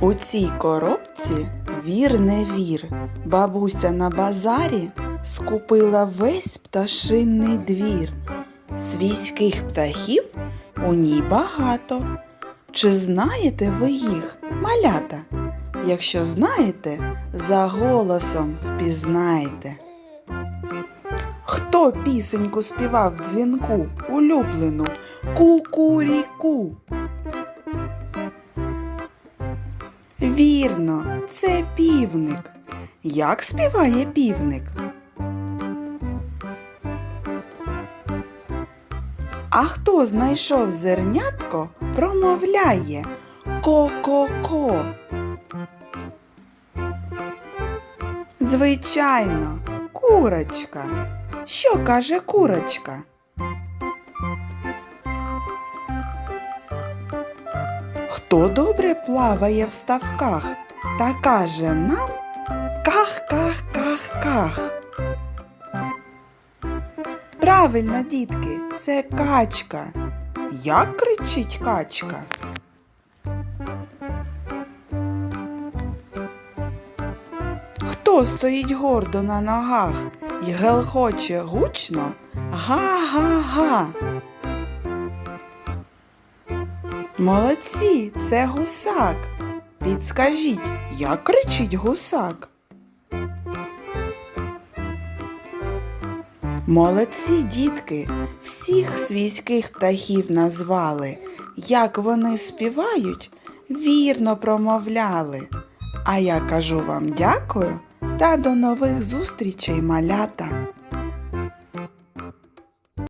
У цій коробці вір не вір. Бабуся на базарі скупила весь пташинний двір. Свійських птахів у ній багато. Чи знаєте ви їх, малята? Якщо знаєте, за голосом впізнаєте. Хто пісеньку співав дзвінку улюблену кукуріку? Вірно, це півник. Як співає півник? А хто знайшов зернятко, промовляє ко-ко-ко. Звичайно, курочка. Що каже курочка? Хто добре плаває в ставках та каже нам ках-ках-ках-ках. Правильно, дітки, це качка. Як кричить качка? Хто стоїть гордо на ногах і гелхоче гучно? Га-га-га. Молодці, це гусак. Підскажіть, як кричить гусак? Молодці, дітки, всіх свійських птахів назвали. Як вони співають, вірно промовляли. А я кажу вам дякую та до нових зустрічей, малята.